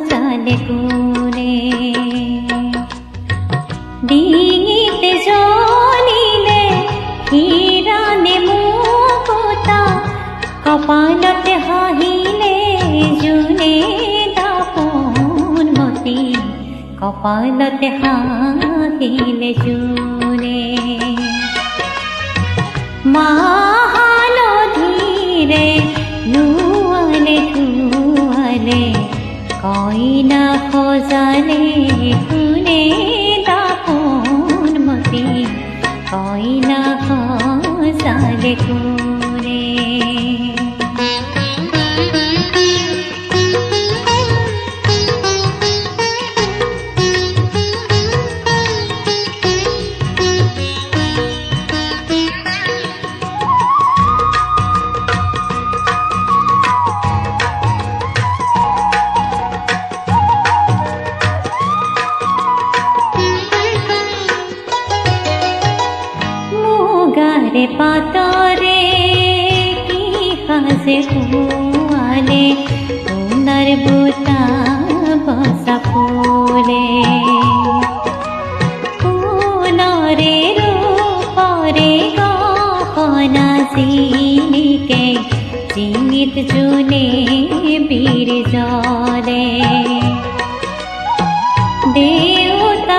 সজালে কোনে ডিঙিতে জ্বলিলে হিরানে মুকুতা, কপালতে হাহিলে জুনে দাপন মতি, কপালতে হাহিলে জুনে। মাহালো ধীরে কইনা খোজালে খুনে দাপন মতি? কইনা খোজালে খুনে মুগারে পাতরে, কি হাসে ফুয়ালে সোনার বুতা বসা ফুলে। ফুলরে রূপরে গহনা সিলিকে, চিনিত জুনে বীর জলে। দেউতা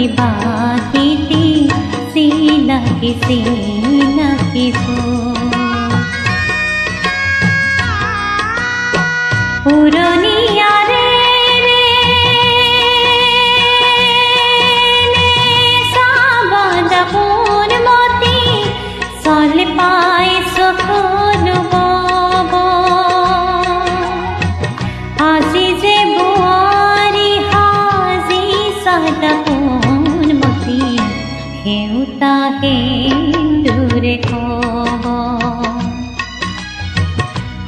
নুরনি বাহিতি সিনা কি সিনা কি পুরনিয়া হেউতা সিন্দুৰে কব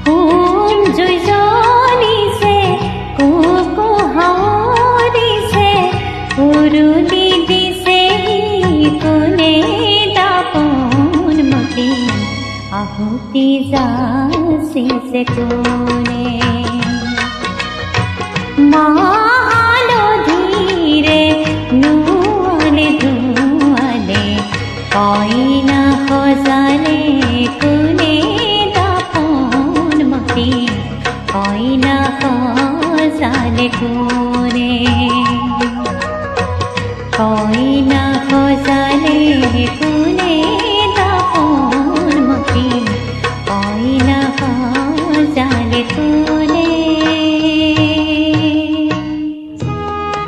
সোণ জুজনিছে কুকু হৰিছে উৰুলি দিছে কোনে দাপন মতি আহুতি যাচিছে কোনে जली